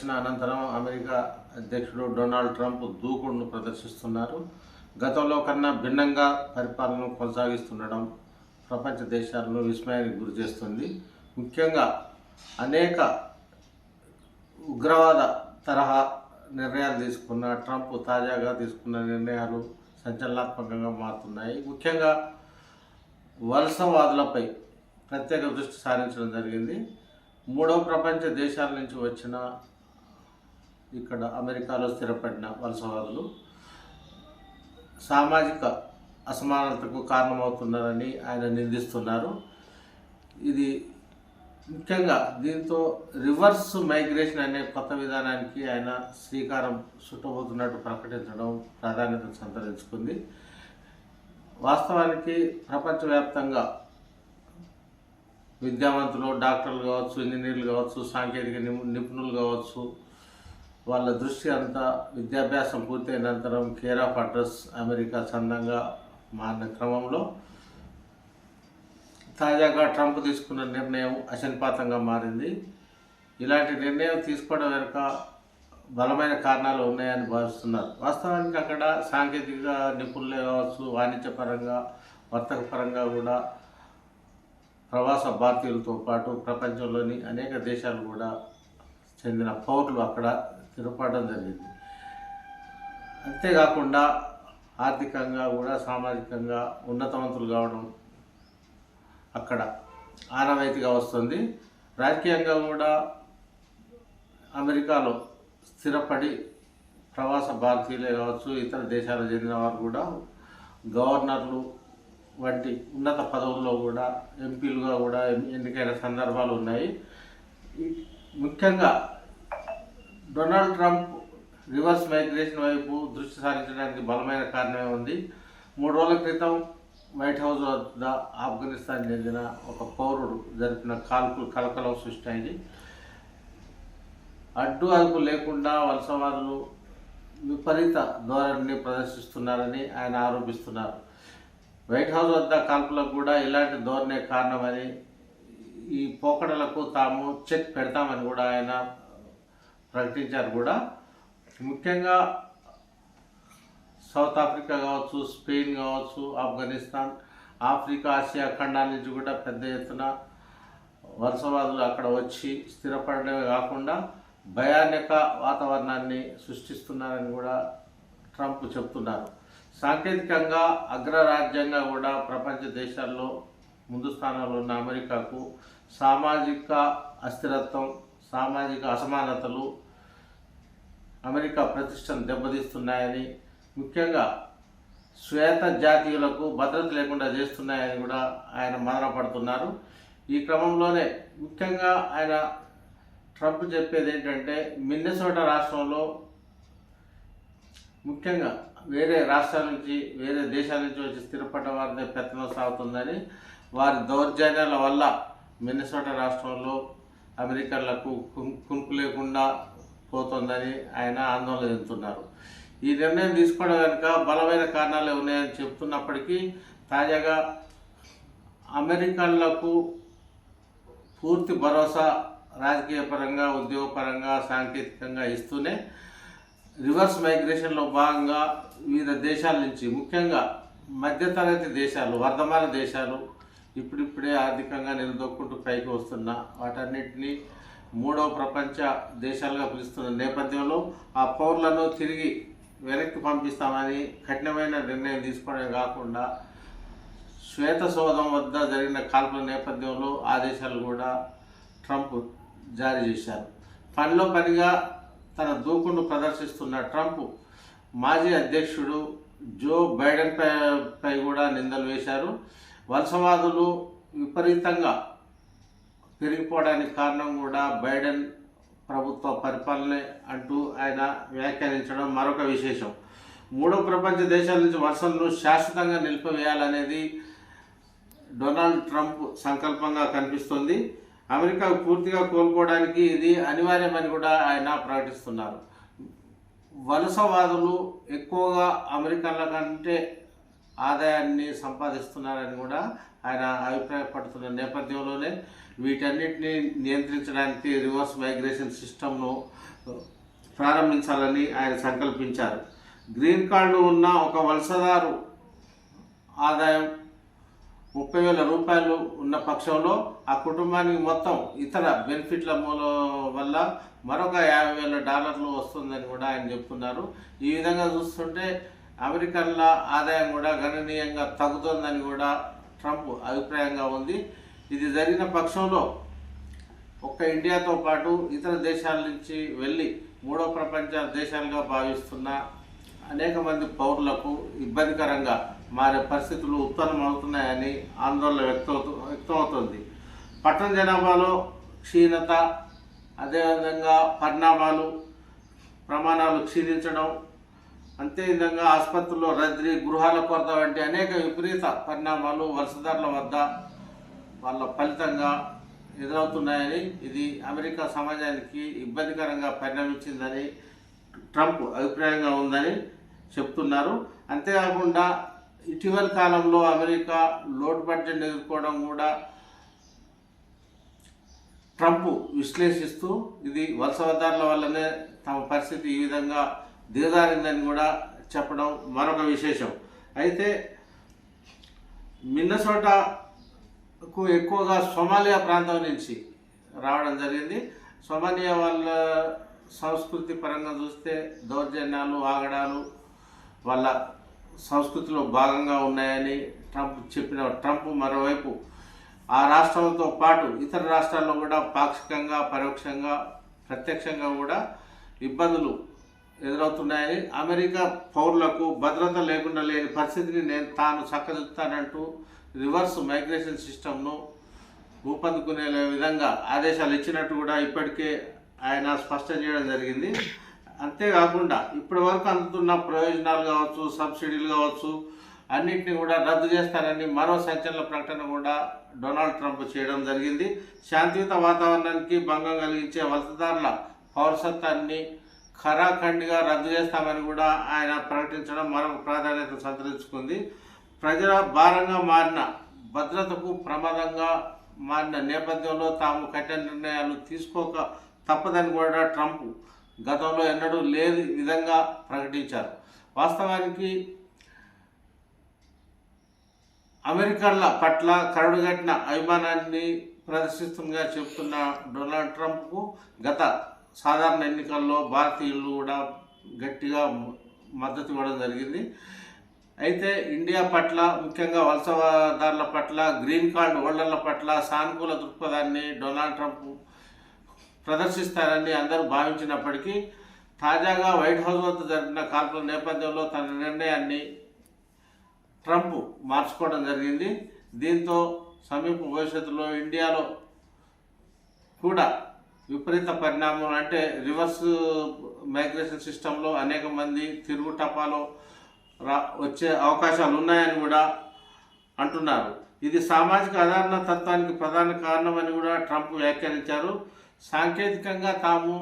వచ్చిన అనంతరం అమెరికా అధ్యక్షుడు డొనాల్డ్ ట్రంప్ దూకుడును ప్రదర్శిస్తున్నారు. గతంలో కన్నా భిన్నంగా పరిపాలన కొనసాగిస్తుండడం ప్రపంచ దేశాలను విస్మయానికి గురి చేస్తుంది. ముఖ్యంగా అనేక ఉగ్రవాద తరహా నిర్ణయాలు తీసుకున్న ట్రంప్ తాజాగా తీసుకున్న నిర్ణయాలు సంచలనాత్మకంగా మారుతున్నాయి. ముఖ్యంగా వలసవాదులపై ప్రత్యేక దృష్టి సారించడం జరిగింది. మూడవ ప్రపంచ దేశాల నుంచి వచ్చిన ఇక్కడ అమెరికాలో స్థిరపడిన వలసవాదులు సామాజిక అసమానతకు కారణమవుతున్నారని ఆయన నిందిస్తున్నారు ఇది ముఖ్యంగా దీంతో రివర్స్ మైగ్రేషన్ అనే కొత్త విధానానికి ఆయన శ్రీకారం చుట్టబోతున్నట్టు ప్రకటించడం ప్రాధాన్యత సంతరించుకుంది. వాస్తవానికి ప్రపంచవ్యాప్తంగా విద్యావంతులు డాక్టర్లు కావచ్చు ఇంజనీర్లు కావచ్చు సాంకేతిక నిపుణులు కావచ్చు వాళ్ళ దృష్టి అంతా విద్యాభ్యాసం పూర్తయిన అనంతరం కేర్ ఆఫ్ అడ్రస్ అమెరికా చందంగా మారిన క్రమంలో తాజాగా ట్రంప్ తీసుకున్న నిర్ణయం అశనిపాతంగా మారింది. ఇలాంటి నిర్ణయం తీసుకోవడం వెనుక బలమైన కారణాలు ఉన్నాయని భావిస్తున్నారు. వాస్తవానికి అక్కడ సాంకేతిక నిపుణులే కావచ్చు వాణిజ్యపరంగా వర్తక పరంగా కూడా ప్రవాస భారతీయులతో పాటు ప్రపంచంలోని అనేక దేశాలు కూడా చెందిన పౌరులు అక్కడ స్థిరపడడం జరిగింది. అంతేకాకుండా ఆర్థికంగా కూడా సామాజికంగా ఉన్నతవంతులు కావడం అక్కడ ఆనవాయితీగా వస్తుంది. రాజకీయంగా కూడా అమెరికాలో స్థిరపడి ప్రవాస భారతీయులే కావచ్చు ఇతర దేశాలకు చెందిన వారు కూడా గవర్నర్లు వంటి ఉన్నత పదవుల్లో కూడా ఎంపీలుగా కూడా ఎన్నికైన సందర్భాలు ఉన్నాయి. ముఖ్యంగా డొనాల్డ్ ట్రంప్ రివర్స్ మైగ్రేషన్ వైపు దృష్టి సారించడానికి బలమైన కారణమే ఉంది. మూడు రోజుల క్రితం వైట్ హౌస్ వద్ద ఆఫ్ఘనిస్తాన్ చెందిన ఒక పౌరుడు జరిపిన కాల్పులు కలకలం సృష్టి అడ్డు అదుపు లేకుండా వలసవాదులు విపరీత ధోరణిని ప్రదర్శిస్తున్నారని ఆయన ఆరోపిస్తున్నారు. వైట్ హౌస్ వద్ద కాల్పులకు కూడా ఇలాంటి ధోరణే కారణమని ఈ పోకడలకు తాము చెక్ పెడతామని కూడా ఆయన ప్రకటించారు కూడా. ముఖ్యంగా సౌత్ ఆఫ్రికా కావచ్చు స్పెయిన్ కావచ్చు ఆఫ్ఘనిస్తాన్ ఆఫ్రికా ఆసియా ఖండాల నుంచి కూడా పెద్ద ఎత్తున వలసవాదులు అక్కడ వచ్చి స్థిరపడమే కాకుండా భయానక వాతావరణాన్ని సృష్టిస్తున్నారని కూడా ట్రంప్ చెప్తున్నారు. సాంకేతికంగా అగ్రరాజ్యంగా కూడా ప్రపంచ దేశాల్లో ముందు స్థానంలో ఉన్న అమెరికాకు సామాజిక అస్థిరత్వం సామాజిక అసమానతలు అమెరికా ప్రతిష్టను దెబ్బతీస్తున్నాయని ముఖ్యంగా శ్వేత జాతీయులకు భద్రత లేకుండా చేస్తున్నాయని కూడా ఆయన మదనపడుతున్నారు ఈ క్రమంలోనే ముఖ్యంగా ఆయన ట్రంప్ చెప్పేది ఏంటంటే మిన్నెసోట రాష్ట్రంలో ముఖ్యంగా వేరే రాష్ట్రాల నుంచి వేరే దేశాల నుంచి వచ్చి స్థిరపడ్డ వారిదే పెత్తనం సాగుతుందని వారి దౌర్జన్యాల వల్ల మిన్నెసోట రాష్ట్రంలో అమెరికన్లకు కుం- కునుకు లేకుండా పోతుందని ఆయన ఆందోళన చెందుతున్నారు. ఈ నిర్ణయం తీసుకోవడం కనుక బలమైన కారణాలు ఉన్నాయని చెప్తున్నప్పటికీ తాజాగా అమెరికన్లకు పూర్తి భరోసా రాజకీయ పరంగా ఉద్యోగపరంగా సాంకేతికంగా ఇస్తూనే రివర్స్ మైగ్రేషన్లో భాగంగా వివిధ దేశాల నుంచి ముఖ్యంగా మధ్యతరగతి దేశాలు వర్ధమాన దేశాలు ఇప్పుడిప్పుడే ఆర్థికంగా నిలదొక్కుంటూ పైకి వస్తున్న వాటన్నిటినీ మూడవ ప్రపంచ దేశాలుగా పిలుస్తున్న నేపథ్యంలో ఆ పౌరులను తిరిగి వెనక్కి పంపిస్తామని కఠినమైన నిర్ణయం తీసుకోవడమే కాకుండా శ్వేత సోదం వద్ద జరిగిన కాల్పుల నేపథ్యంలో ఆదేశాలు కూడా ట్రంప్ జారీ చేశారు. పనిలో పనిగా తన దూకును ప్రదర్శిస్తున్న ట్రంప్ మాజీ అధ్యక్షుడు జో బైడెన్ పై పై కూడా నిందలు వేశారు. వలసవాదులు విపరీతంగా పెరిగిపోవడానికి కారణం కూడా బైడెన్ ప్రభుత్వ పరిపాలనే అంటూ ఆయన వ్యాఖ్యానించడం మరొక విశేషం. మూడో ప్రపంచ దేశాల నుంచి వలసలను శాశ్వతంగా నిలిపివేయాలనేది డొనాల్డ్ ట్రంప్ సంకల్పంగా కనిపిస్తుంది. అమెరికా పూర్తిగా కోలుకోవడానికి ఇది అనివార్యమని కూడా ఆయన ప్రకటిస్తున్నారు. వలసవాదులు ఎక్కువగా అమెరికన్ల కంటే ఆదాయాన్ని సంపాదిస్తున్నారని కూడా ఆయన అభిప్రాయపడుతున్న నేపథ్యంలోనే వీటన్నిటిని నియంత్రించడానికి రివర్స్ మైగ్రేషన్ సిస్టమ్ను ప్రారంభించాలని ఆయన సంకల్పించారు. గ్రీన్ కార్డు ఉన్న ఒక వలసదారు ఆదాయం ముప్పై వేల రూపాయలు ఉన్న పక్షంలో ఆ కుటుంబానికి మొత్తం ఇతర బెనిఫిట్ల మూల వల్ల మరొక యాభై వేల డాలర్లు వస్తుందని కూడా ఆయన చెప్తున్నారు. ఈ విధంగా చూస్తుంటే అమెరికన్ల ఆదాయం కూడా గణనీయంగా తగ్గుతుందని కూడా ట్రంప్ అభిప్రాయంగా ఉంది. ఇది జరిగిన పక్షంలో ఒక్క ఇండియాతో పాటు ఇతర దేశాల నుంచి వెళ్ళి మూడో ప్రపంచ దేశాలుగా భావిస్తున్న అనేక మంది పౌరులకు ఇబ్బందికరంగా మారే పరిస్థితులు ఉత్పన్నమవుతున్నాయని ఆందోళన వ్యక్తమవుతూ వ్యక్తమవుతుంది. పట్టణ జనాభాలో క్షీణత అదేవిధంగా పరిణామాలు ప్రమాణాలు క్షీణించడం అంతేవిధంగా ఆసుపత్రుల్లో రద్దీ గృహాల కొరత వంటి అనేక విపరీత పరిణామాలు వరుసదారుల వద్ద వాళ్ళ ఫలితంగా ఎదురవుతున్నాయని ఇది అమెరికా సమాజానికి ఇబ్బందికరంగా పరిణమించిందని ట్రంప్ అభిప్రాయంగా ఉందని చెప్తున్నారు. అంతేకాకుండా ఇటీవల కాలంలో అమెరికా లోడ్ బడ్జెట్ ఎదుర్కోవడం కూడా ట్రంప్ విశ్లేషిస్తూ ఇది వలసదారుల వల్లనే తమ పరిస్థితి ఈ విధంగా దిగజారిందని కూడా చెప్పడం మరొక విశేషం. అయితే మిన్నసోటాకు ఎక్కువగా సోమాలియా ప్రాంతం నుంచి రావడం జరిగింది. సోమాలియా వాళ్ళ సంస్కృతి పరంగా చూస్తే దౌర్జన్యాలు ఆగడాలు వాళ్ళ సంస్కృతిలో భాగంగా ఉన్నాయని ట్రంప్ చెప్పిన ట్రంప్ మరోవైపు ఆ రాష్ట్రంతో పాటు ఇతర రాష్ట్రాల్లో కూడా పాక్షికంగా పరోక్షంగా ప్రత్యక్షంగా కూడా ఇబ్బందులు ఎదురవుతున్నాయని అమెరికా పౌరులకు భద్రత లేకుండా లేని పరిస్థితిని నేను తాను చక్కదిద్దుతానంటూ రివర్స్ మైగ్రేషన్ సిస్టమ్ను రూపొందుకునే విధంగా ఆదేశాలు ఇచ్చినట్టు కూడా ఇప్పటికే ఆయన స్పష్టం చేయడం జరిగింది. అంతేకాకుండా ఇప్పటి వరకు అందుతున్న ప్రయోజనాలు కావచ్చు సబ్సిడీలు కావచ్చు అన్నింటినీ కూడా రద్దు చేస్తానని మరో సంచలన ప్రకటన కూడా డొనాల్డ్ ట్రంప్ చేయడం జరిగింది. శాంతియుత వాతావరణానికి భంగం కలిగించే వలసదారుల పౌరసత్వాన్ని ఖరాఖండిగా రద్దు చేస్తామని కూడా ఆయన ప్రకటించడం మరొక ప్రాధాన్యత సంతరించుకుంది. ప్రజల భారంగా మారిన భద్రతకు ప్రమాదంగా మారిన నేపథ్యంలో తాము కఠిన నిర్ణయాలు తీసుకోక తప్పదని కూడా ట్రంప్ గతంలో ఎన్నడూ లేని విధంగా ప్రకటించారు. వాస్తవానికి అమెరికన్ల పట్ల కరడుగట్టిన అభిమానాన్ని ప్రదర్శిస్తుందిగా చెప్తున్న డొనాల్డ్ ట్రంప్కు గత సాధారణ ఎన్నికల్లో భారతీయులు కూడా గట్టిగా మద్దతు ఇవ్వడం జరిగింది. అయితే ఇండియా పట్ల ముఖ్యంగా వలసదారుల పట్ల గ్రీన్ కార్డ్ హోల్డర్ల పట్ల సానుకూల దృక్పథాన్ని డొనాల్డ్ ట్రంప్ ప్రదర్శిస్తారని అందరూ భావించినప్పటికీ తాజాగా వైట్ హౌస్ వద్ద జరిగిన కాల్పుల నేపథ్యంలో తన నిర్ణయాన్ని ట్రంప్ మార్చుకోవడం జరిగింది. దీంతో సమీప భవిష్యత్తులో ఇండియాలో కూడా విపరీత పరిణామం అంటే రివర్స్ మైగ్రేషన్ సిస్టంలో అనేక మంది తిరుగు టపాలో రా వచ్చే అవకాశాలు ఉన్నాయని కూడా అంటున్నారు. ఇది సామాజిక ఆధారణ తత్వానికి ప్రధాన కారణమని కూడా ట్రంప్ వ్యాఖ్యానించారు. సాంకేతికంగా తాము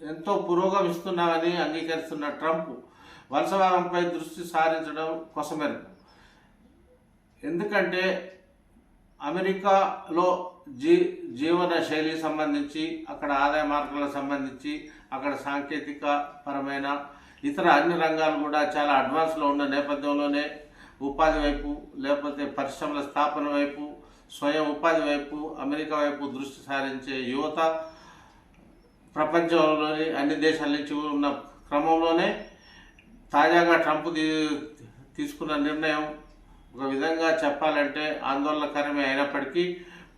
ఎంతో పురోగమిస్తున్నామని అంగీకరిస్తున్న ట్రంప్ వలసవారంపై దృష్టి సారించడం కోసమేరు ఎందుకంటే అమెరికాలో జీ జీవన శైలి సంబంధించి అక్కడ ఆదాయ మార్గాలకు సంబంధించి అక్కడ సాంకేతిక పరమైన ఇతర అన్ని రంగాలు కూడా చాలా అడ్వాన్స్లో ఉన్న నేపథ్యంలోనే ఉపాధి వైపు లేకపోతే పరిశ్రమల స్థాపన వైపు స్వయం ఉపాధి వైపు అమెరికా వైపు దృష్టి సారించే యువత ప్రపంచంలోని అన్ని దేశాల నుంచి ఉన్న క్రమంలోనే తాజాగా ట్రంప్ తీసుకున్న నిర్ణయం ఒక విధంగా చెప్పాలంటే ఆందోళనకరమే అయినప్పటికీ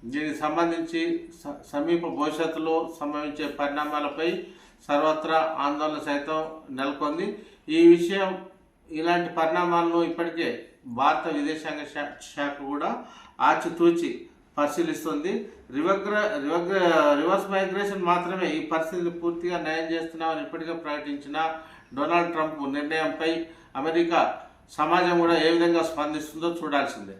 దీనికి సంబంధించి స- సమీప భవిష్యత్తులో సంభవించే పరిణామాలపై సర్వత్రా ఆందోళన సైతం నెలకొంది. ఈ విషయం ఇలాంటి పరిణామాలను ఇప్పటికే భారత విదేశాంగ శాఖ కూడా ఆచితూచి పరిశీలిస్తుంది. రివగ్ర రివగ్ర రివర్స్ మైగ్రేషన్ మాత్రమే ఈ పరిస్థితిని పూర్తిగా న్యాయం చేస్తున్నామని ఇప్పటికే ప్రకటించిన డొనాల్డ్ ట్రంప్ నిర్ణయంపై అమెరికా సమాజం కూడా ఏ విధంగా స్పందిస్తుందో చూడాల్సిందే.